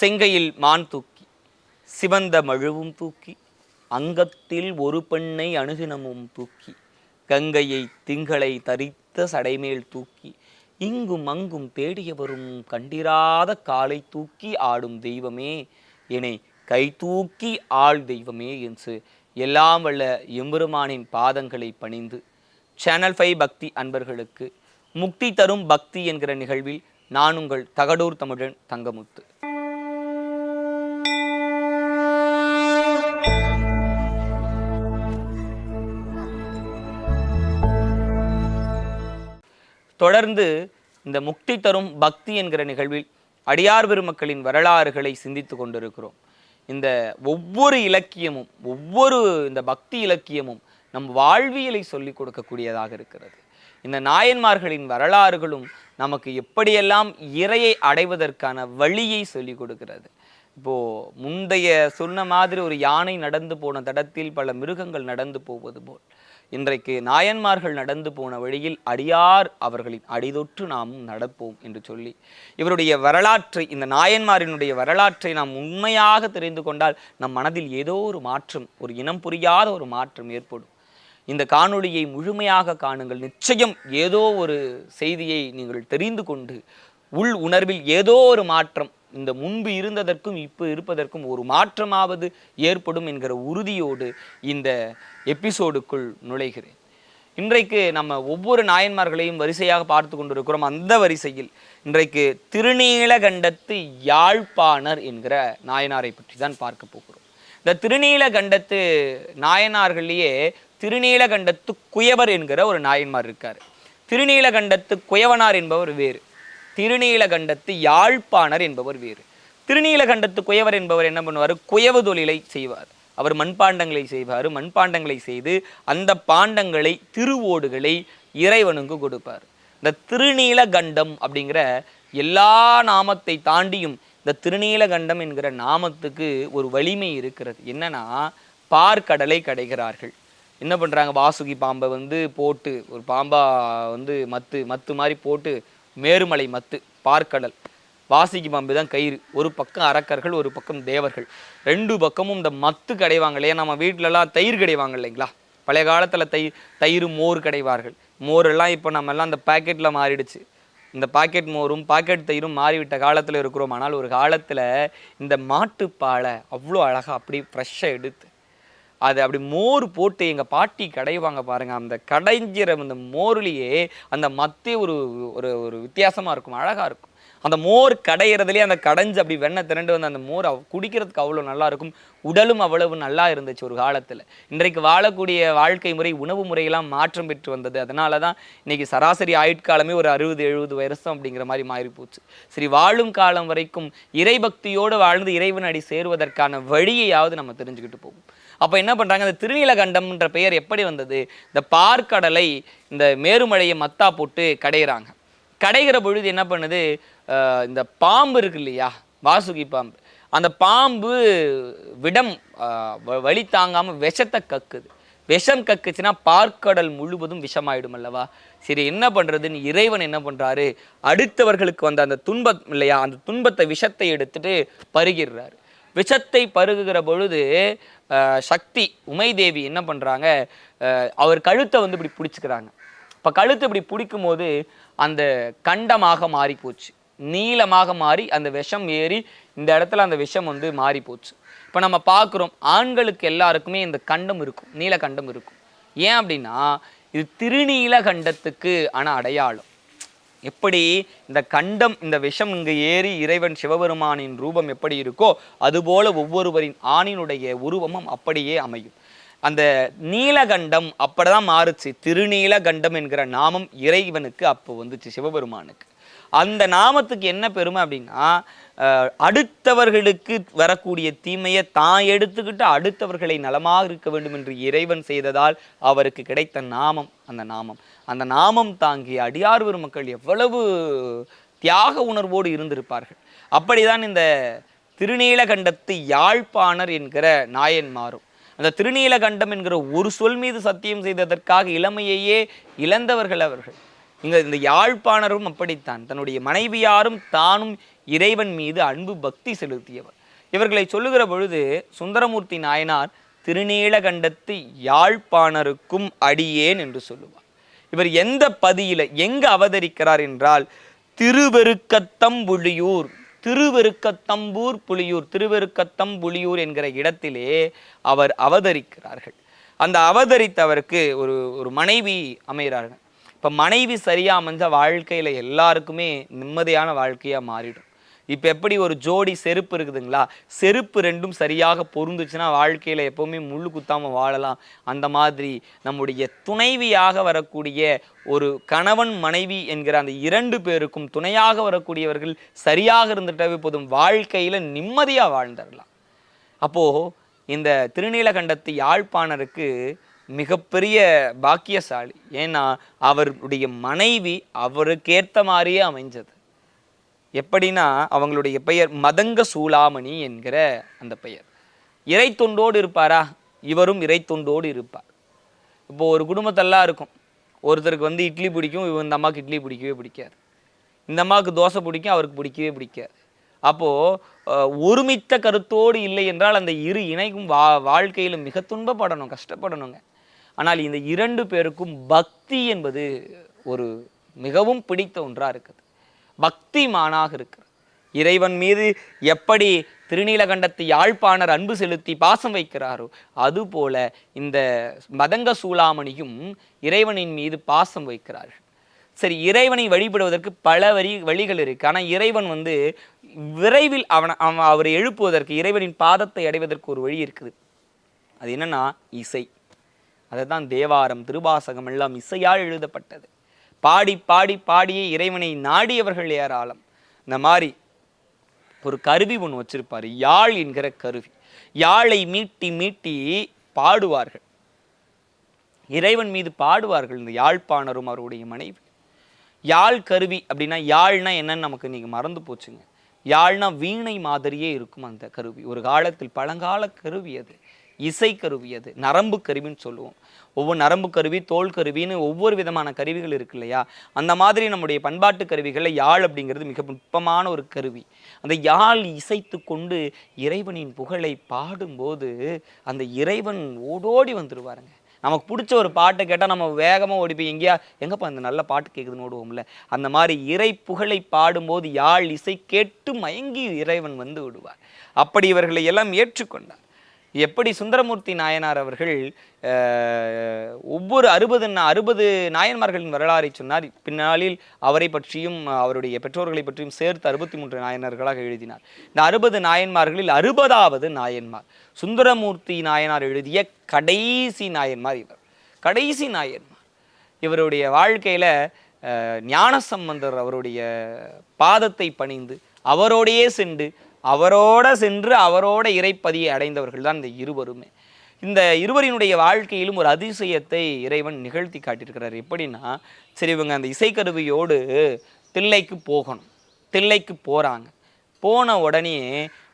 செங்கையில் மான் தூக்கி சிவந்த மழுவும் தூக்கி அங்கத்தில் ஒரு பெண்ணை அணுகினமும் தூக்கி கங்கையை திங்களை தரித்த சடைமேல் தூக்கி இங்கும் அங்கும் தேடியவரும் கண்டிராத காலை தூக்கி ஆடும் தெய்வமே என்னை கை தூக்கி ஆள் தெய்வமே என்று எல்லாம் வல்ல எம்பெருமானின் பாதங்களை பணிந்து சேனல் ஃபைவ் பக்தி அன்பர்களுக்கு முக்தி தரும் பக்தி என்கிற நிகழ்வில் நான் உங்கள் தகடூர் தமிழன் தங்கமுத்து. தொடர்ந்து இந்த முக்தி தரும் பக்தி என்கிற நிகழ்வில் அடியார் பெருமக்களின் வரலாறுகளை சிந்தித்து கொண்டிருக்கிறோம். இந்த ஒவ்வொரு இலக்கியமும் ஒவ்வொரு இந்த பக்தி இலக்கியமும் நம் வாழ்வியலை சொல்லிக் கொடுக்கக்கூடியதாக இருக்கிறது. இந்த நாயன்மார்களின் வரலாறுகளும் நமக்கு எப்படியெல்லாம் இறையை அடைவதற்கான வழியை சொல்லிக் கொடுக்கிறது. இப்போது முந்தைய சொன்ன மாதிரி ஒரு யானை நடந்து போன தடத்தில் பல மிருகங்கள் நடந்து போவது போல். இன்றைக்கு நாயன்மார்கள் நடந்து போன வழியில் அடியார் அவர்களின் அடிதொற்று நாமும் நடப்போம் என்று சொல்லி. இவருடைய வரலாற்றை இந்த நாயன்மாரினுடைய வரலாற்றை நாம் உண்மையாக தெரிந்து கொண்டால் நம் மனதில் ஏதோ ஒரு மாற்றம் ஒரு இனம் புரியாத ஒரு மாற்றம் ஏற்படும். இந்த காணொளியை முழுமையாக காணுங்கள். நிச்சயம் ஏதோ ஒரு செய்தியை நீங்கள் தெரிந்து கொண்டு உள் உணர்வில் ஏதோ ஒரு மாற்றம் இந்த முன்பு இருந்ததற்கும் இப்போ இருப்பதற்கும் ஒரு மாற்றமாவது ஏற்படும் என்கிற உறுதியோடு இந்த எபிசோடுக்குள் நுழைகிறேன். இன்றைக்கு நம்ம ஒவ்வொரு நாயன்மார்களையும் வரிசையாக பார்த்து கொண்டிருக்கிறோம். அந்த வரிசையில் இன்றைக்கு திருநீலகண்டத்து யாழ்ப்பாணர் என்கிற நாயனாரை பற்றி தான் பார்க்க போகிறோம். இந்த திருநீலகண்டத்து நாயனார்களையே திருநீலகண்டத்து குயவர் என்கிற ஒரு நாயன்மார் இருக்கார். திருநீலகண்டத்து குயவனார் என்பவர் வேறு. திருநீலகண்டத்து யாழ்ப்பாணர் என்பவர் வேறு. திருநீலகண்டத்து குயவர் என்பவர் என்ன பண்ணுவார்? குயவு தொழிலை செய்வார். அவர் மண்பாண்டங்களை செய்வார். மண்பாண்டங்களை செய்து அந்த பாண்டங்களை திருவோடுகளை இறைவனுக்கு கொடுப்பார். இந்த திருநீலகண்டம் அப்படிங்கிற எல்லா நாமத்தை தாண்டியும் இந்த திருநீலகண்டம் என்கிற நாமத்துக்கு ஒரு வலிமை இருக்கிறது. என்னன்னா பார்க்கடலை கடைகிறார்கள். என்ன பண்ணுறாங்க வாசுகி பாம்பை வந்து போட்டு ஒரு பாம்பா வந்து மத்து மத்து மாதிரி போட்டு மேருமலை மத்து பார்க்கடல். வாசிக்கு பாம்பு தான் கயிறு. ஒரு பக்கம் அரக்கர்கள் ஒரு பக்கம் தேவர்கள். ரெண்டு பக்கமும் இந்த மத்து கடைவாங்க இல்லையா நம்ம வீட்டிலலாம் தயிர் கிடைவாங்க இல்லைங்களா? பழைய காலத்தில் தயிர் தயிர் மோர் கடைவார்கள். மோரெல்லாம் இப்போ நம்ம எல்லாம் அந்த பாக்கெட்டில் மாறிடுச்சு. இந்த பாக்கெட் மோரும் பாக்கெட் தயிரும் மாறிவிட்ட காலத்தில் இருக்கிறோம். ஆனால் ஒரு காலத்தில் இந்த மாட்டுப்பாலை அவ்வளோ அழகாக அப்படி ஃப்ரெஷ்ஷாக எடுத்து அது அப்படி மோர் போட்டு எங்கள் பாட்டி கடைவாங்க பாருங்கள் அந்த கடைஞ்சிற அந்த மோர்லேயே அந்த மத்தே ஒரு ஒரு ஒரு வித்தியாசமாக இருக்கும் அழகாக இருக்கும். அந்த மோர் கடையிறதுலேயே அந்த கடைஞ்சு அப்படி வெண்ணெய் திரண்டு வந்து அந்த மோர் குடிக்கிறதுக்கு அவ்வளோ நல்லா இருக்கும். உடலும் அவ்வளவு நல்லா இருந்துச்சு ஒரு காலத்தில். இன்றைக்கு வாழக்கூடிய வாழ்க்கை முறை உணவு முறையெல்லாம் மாற்றம் பெற்று வந்தது. அதனால தான் இன்னைக்கு சராசரி ஆயுட்காலமே ஒரு அறுபது எழுபது வருஷம் அப்படிங்கிற மாதிரி மாறி போச்சு சரி வாழும் காலம் வரைக்கும் இறைபக்தியோடு வாழ்ந்து இறைவன் அடி சேருவதற்கான வழியையாவது நம்ம தெரிஞ்சுக்கிட்டு போகும் அப்போ என்ன பண்ணுறாங்க இந்த திருநீலகண்டம்ன்ற பெயர் எப்படி வந்தது? இந்த பார்க்கடலை இந்த மேருமழையை மத்தா போட்டு கடையிறாங்க. கடைகிற பொழுது என்ன பண்ணுது? இந்த பாம்பு இருக்கு இல்லையா வாசுகி பாம்பு. அந்த பாம்பு விடம் வழி வ- விஷத்தை கக்குது. விஷம் கக்குச்சுன்னா பார்க்கடல் முழுவதும் விஷமாயிடும் அல்லவா? சரி என்ன பண்ணுறதுன்னு இறைவன் என்ன பண்ணுறாரு அடுத்தவர்களுக்கு வந்த அந்த துன்பம் இல்லையா? அந்த துன்பத்தை விஷத்தை எடுத்துட்டு பருகிடுறாரு. விஷத்தை பருகுகிற பொழுது சக்தி உமைதேவி என்ன பண்ணுறாங்க அவர் கழுத்தை வந்து இப்படி பிடிச்சிக்கிறாங்க. இப்போ கழுத்து இப்படி பிடிக்கும் போது அந்த கண்டமாக மாறி போச்சு நீளமாக மாறி அந்த விஷம் ஏறி இந்த இடத்துல அந்த விஷம் வந்து மாறி போச்சு இப்போ நம்ம பார்க்குறோம் ஆண்களுக்கு எல்லாருக்குமே இந்த கண்டம் இருக்கும் நீலகண்டம் இருக்கும். ஏன் அப்படின்னா இது திருநீலகண்டத்துக்கு ஆன அடையாளம். எப்படி இந்த கண்டம் இந்த விஷம் இங்கு ஏறி இறைவன் சிவபெருமானின் ரூபம் எப்படி இருக்கோ அதுபோல ஒவ்வொருவரின் ஆணினுடைய உருவமும் அப்படியே அமையும். அந்த நீலகண்டம் அப்படிதான் மாறுச்சு. திருநீலகண்டம் என்கிற நாமம் இறைவனுக்கு அப்போ வந்துச்சு சிவபெருமானுக்கு. அந்த நாமத்துக்கு என்ன பெருமை அப்படின்னா அடுத்தவர்களுக்கு வரக்கூடிய தீமையை தான் எடுத்துக்கிட்டு அடுத்தவர்களை நலமாக இருக்க வேண்டும் என்று இறைவன் செய்ததால் அவருக்கு கிடைத்த நாமம் அந்த நாமம். அந்த நாமம் தாங்கிய அடியார்வர் மக்கள் எவ்வளவு தியாக உணர்வோடு இருந்திருப்பார்கள். அப்படிதான் இந்த திருநீலகண்டத்து யாழ்ப்பாணர் என்கிற நாயன்மாரும் அந்த திருநீலகண்டம் என்கிற ஒரு சொல் மீது சத்தியம் செய்ததற்காக இளமையையே இழந்தவர்கள் அவர்கள். இங்க இந்த யாழ்ப்பாணரும் அப்படித்தான். தன்னுடைய மனைவியாரும் தானும் இறைவன் மீது அன்பு பக்தி செலுத்தியவர். இவர்களை சொல்லுகிற பொழுது சுந்தரமூர்த்தி நாயனார் திருநீலகண்டத்து யாழ்ப்பாணருக்கும் அடியேன் என்று சொல்லுவார். இவர் எந்த பதியில எங்கு அவதரிக்கிறார் என்றால் திருவெருக்கத்தம்புழியூர் திருவெருக்கத்தம்பூர் புலியூர் திருவெருக்கத்தம் புலியூர் என்கிற இடத்திலே அவர் அவதரிக்கிறார்கள். அந்த அவதரித்தவருக்கு ஒரு ஒரு மனைவி அமைகிறார்கள். இப்போ மனைவி சரியாக அமைஞ்ச வாழ்க்கையில் எல்லாருக்குமே நிம்மதியான வாழ்க்கையாக மாறிடும். இப்போ எப்படி ஒரு ஜோடி செருப்பு இருக்குதுங்களா? செருப்பு ரெண்டும் சரியாக பொருந்துச்சுன்னா வாழ்க்கையில எப்பவுமே முள்ளு குத்தாம வாழலாம். அந்த மாதிரி நம்முடைய துணைவியாக வரக்கூடிய ஒரு கணவன் மனைவி என்கிற அந்த இரண்டு பேருக்கும் துணையாக வரக்கூடியவர்கள் சரியாக இருந்துட்டாவே போதும். வாழ்க்கையில நிம்மதியா வாழ்ந்துடலாம். அப்போ இந்த திருநீலகண்டத்து யாழ்ப்பாணருக்கு மிகப்பெரிய பாக்கியசாலி. ஏன்னா அவருடைய மனைவி அவருக்கேற்ற மாதிரியே அமைஞ்சது. எப்படின்னா அவங்களுடைய பெயர் மதங்க சூளாமணி என்கிற அந்த பெயர். இறை தொண்டோடு இருப்பாரா? இவரும் இறை தொண்டோடு இருப்பார். இப்போது ஒரு குடும்பத்தெல்லாம் இருக்கும். ஒருத்தருக்கு வந்து இட்லி பிடிக்கும் இவன் இந்த அம்மாவுக்கு இட்லி பிடிக்கவே பிடிக்காது. இந்த அம்மாவுக்கு தோசை பிடிக்கும் அவருக்கு பிடிக்கவே பிடிக்காது. அப்போது ஒருமித்த கருத்தோடு இல்லை என்றால் அந்த இரு இணைக்கும் வா வாழ்க்கையில் மிக துன்பப்படணும் கஷ்டப்படணுங்க. ஆனால் இந்த இரண்டு பேருக்கும் பக்தி என்பது ஒரு மிகவும் பிடித்த ஒன்றாக இருக்குது. பக்திமானாக இருக்கிறார். இறைவன் மீது எப்படி திருநீலகண்டத்து யாழ்ப்பாணர் அன்பு செலுத்தி பாசம் வைக்கிறாரோ அதுபோல இந்த மதங்க சூளாமணியும் இறைவனின் மீது பாசம் வைக்கிறார்கள். சரி இறைவனை வழிபடுவதற்கு பல வழி வழிகள் இருக்குது ஆனால் இறைவன் வந்து விரைவில் அவனை அவன் அவரை எழுப்புவதற்கு இறைவனின் பாதத்தை அடைவதற்கு ஒரு வழி இருக்குது. அது என்னன்னா இசை. அதை தான் தேவாரம் திருவாசகம் எல்லாம் இசையால் எழுதப்பட்டது. பாடி பாடி பாடியே இறைவனை நாடியவர்கள் ஏராளம். இந்த மாதிரி ஒரு கருவி ஒன்று வச்சிருப்பாரு. யாழ் என்கிற கருவி. யாழை மீட்டி மீட்டி பாடுவார்கள். இறைவன் மீது பாடுவார்கள் இந்த யாழ்ப்பாணரும் அவருடைய மனைவி. யாழ் கருவி அப்படின்னா யாழ்னா என்னன்னு நமக்கு நீங்க மறந்து போச்சுங்க. யாழ்னா வீணை மாதிரியே இருக்கும் அந்த கருவி. ஒரு காலத்தில் பழங்கால கருவி அது. இசை கருவி அது நரம்பு கருவின்னு சொல்லுவோம். ஒவ்வொரு நரம்பு கருவி தோல் கருவின்னு ஒவ்வொரு விதமான கருவிகள் இருக்கு இல்லையா? அந்த மாதிரி நம்முடைய பண்பாட்டு கருவிகளில் யாழ் அப்படிங்கிறது மிக நுட்பமான ஒரு கருவி. அந்த யாழ் இசைத்து கொண்டு இறைவனின் புகழை பாடும்போது அந்த இறைவன் ஓடோடி வந்துடுவாருங்க நமக்கு பிடிச்ச ஒரு பாட்டை கேட்டால் நம்ம வேகமாக ஓடி போய் எங்கேயா எங்கப்பா இந்த நல்ல பாட்டு கேட்குதுன்னு ஓடுவோம்ல? அந்த மாதிரி இறை புகழை பாடும்போது யாழ் இசை கேட்டு மயங்கி இறைவன் வந்து விடுவார். அப்படி இவர்களை எல்லாம் ஏற்றுக்கொண்டார். எப்படி சுந்தரமூர்த்தி நாயனார் அவர்கள் ஒவ்வொரு அறுபது அறுபது நாயன்மார்களின் வரலாறை சொன்னார். பின்னாளில் அவரை பற்றியும் அவருடைய பெற்றோர்களை பற்றியும் சேர்த்து அறுபத்தி மூன்று நாயனர்களாக எழுதினார். இந்த அறுபது நாயன்மார்களில் அறுபதாவது நாயன்மார் சுந்தரமூர்த்தி நாயனார் எழுதிய கடைசி நாயன்மார் இவர். கடைசி நாயன்மார். இவருடைய வாழ்க்கையில் ஞானசம்பந்தர் அவருடைய பாதத்தை பணிந்து அவரோடையே சென்று அவரோட சென்று அவரோட இறைப்பதியை அடைந்தவர்கள் தான் இந்த இருவருமே. இந்த இருவரினுடைய வாழ்க்கையிலும் ஒரு அதிசயத்தை இறைவன் நிகழ்த்தி காட்டியிருக்கிறார். எப்படின்னா சரி இவங்க அந்த இசைக்கருவியோடு தில்லைக்கு போகணும். தில்லைக்கு போகிறாங்க போன உடனே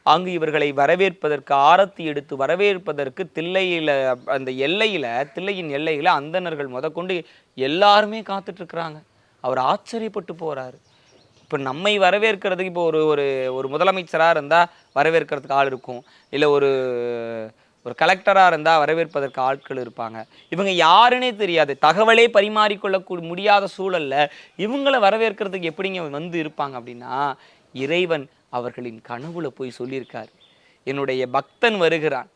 அங்கு இவர்களை வரவேற்பதற்கு ஆரத்தி எடுத்து வரவேற்பதற்கு தில்லையில் அந்த எல்லையில் தில்லையின் எல்லையில் அந்தணர்கள் முதற்கொண்டு எல்லாருமே காத்துட்ருக்குறாங்க அவர் ஆச்சரியப்பட்டு போகிறாரு இப்போ நம்மை வரவேற்கிறதுக்கு இப்போ ஒரு ஒரு ஒரு முதலமைச்சராக இருந்தால் வரவேற்கிறதுக்கு ஆள் இருக்கும். இல்லை ஒரு ஒரு கலெக்டராக இருந்தால் வரவேற்பதற்கு ஆட்கள் இருப்பாங்க. இவங்க யாருன்னே தெரியாது. தகவலே பரிமாறிக்கொள்ள முடியாத சூழல்ல இவங்களை வரவேற்கிறதுக்கு எப்படிங்க வந்து இருப்பாங்க அப்படின்னா இறைவன் அவர்களின் கனவுல போய் சொல்லியிருக்கார். என்னுடைய பக்தன் வருகிறான்.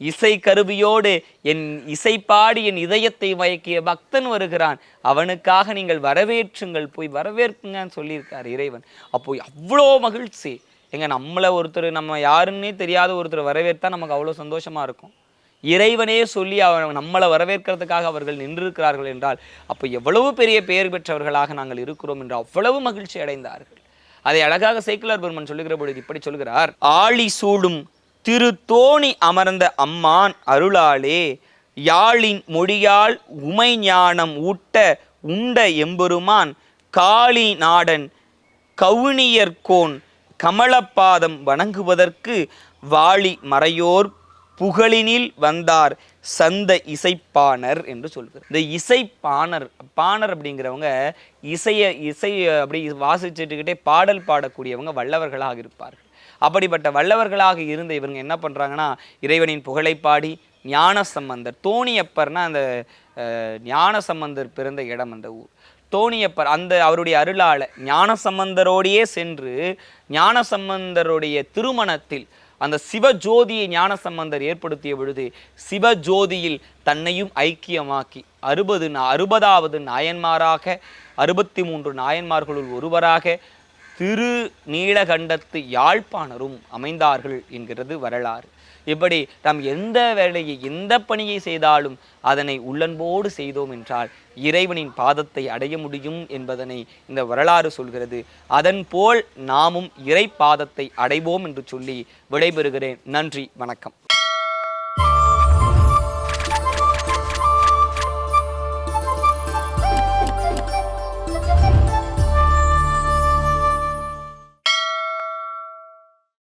இசை கருவியோடு என் இசைப்பாடி என் இதயத்தை மயக்கிய பக்தன் வருகிறான். அவனுக்காக நீங்கள் வரவேற்றுங்கள் போய் வரவேற்குங்கன்னு சொல்லியிருக்கார் இறைவன். அப்போ அவ்வளோ மகிழ்ச்சி. எங்க நம்மளை ஒருத்தர் நம்ம யாருன்னே தெரியாத ஒருத்தர் வரவேற்றா நமக்கு அவ்வளோ சந்தோஷமாக இருக்கும். இறைவனே சொல்லி அவன் நம்மளை வரவேற்கிறதுக்காக அவர்கள் நின்றிருக்கிறார்கள் என்றால் அப்போ எவ்வளவு பெரிய பெயர் பெற்றவர்களாக நாங்கள் இருக்கிறோம் என்று அவ்வளவு மகிழ்ச்சி அடைந்தார்கள். அதை அழகாக சைக்கிளர் பெருமன் சொல்லுகிற பொழுது இப்படி சொல்கிறார் ஆழி சூடும் திரு தோணி அமர்ந்த அம்மான் அருளாலே யாழின் மொழியால் உமை ஞானம் ஊட்ட உண்ட எம்பெருமான் காளி நாடன் கவுனியர்கோன் கமலப்பாதம் வணங்குவதற்கு வாளி மறையோர் புகழினில் வந்தார் சந்த இசைப்பாணர் என்று சொல்கிறார். இந்த இசைப்பாணர் பாணர் அப்படிங்கிறவங்க இசையை இசையை அப்படி வாசிச்சுட்டுக்கிட்டே பாடல் பாடக்கூடியவங்க வல்லவர்களாக இருப்பார்கள். அப்படிப்பட்ட வல்லவர்களாக இருந்த இவங்க என்ன பண்ணுறாங்கன்னா இறைவனின் புகழை பாடி ஞான சம்பந்தர் தோணியப்பர்னா அந்த ஞான சம்பந்தர் பிறந்த இடம் அந்த ஊர் தோணியப்பர் அந்த அவருடைய அருளால ஞான சம்பந்தரோடையே சென்று ஞான சம்பந்தருடைய திருமணத்தில் அந்த சிவஜோதியை ஞான சம்பந்தர் ஏற்படுத்திய பொழுது சிவஜோதியில் தன்னையும் ஐக்கியமாக்கி அறுபது நா- அறுபதாவது நாயன்மாராக அறுபத்தி மூன்று நாயன்மார்களுள் ஒருவராக திரு நீலகண்டத்து யாழ்ப்பாணரும் அமைந்தார்கள் என்கிறது வரலாறு. இப்படி நாம் எந்த வேலையை எந்த பணியை செய்தாலும் அதனை உள்ளன்போடு செய்தோம் என்றால் இறைவனின் பாதத்தை அடைய முடியும் என்பதனை இந்த வரலாறு சொல்கிறது. அதன் போல் நாமும் இறை பாதத்தை அடைவோம் என்று சொல்லி விடைபெறுகிறேன். நன்றி வணக்கம்.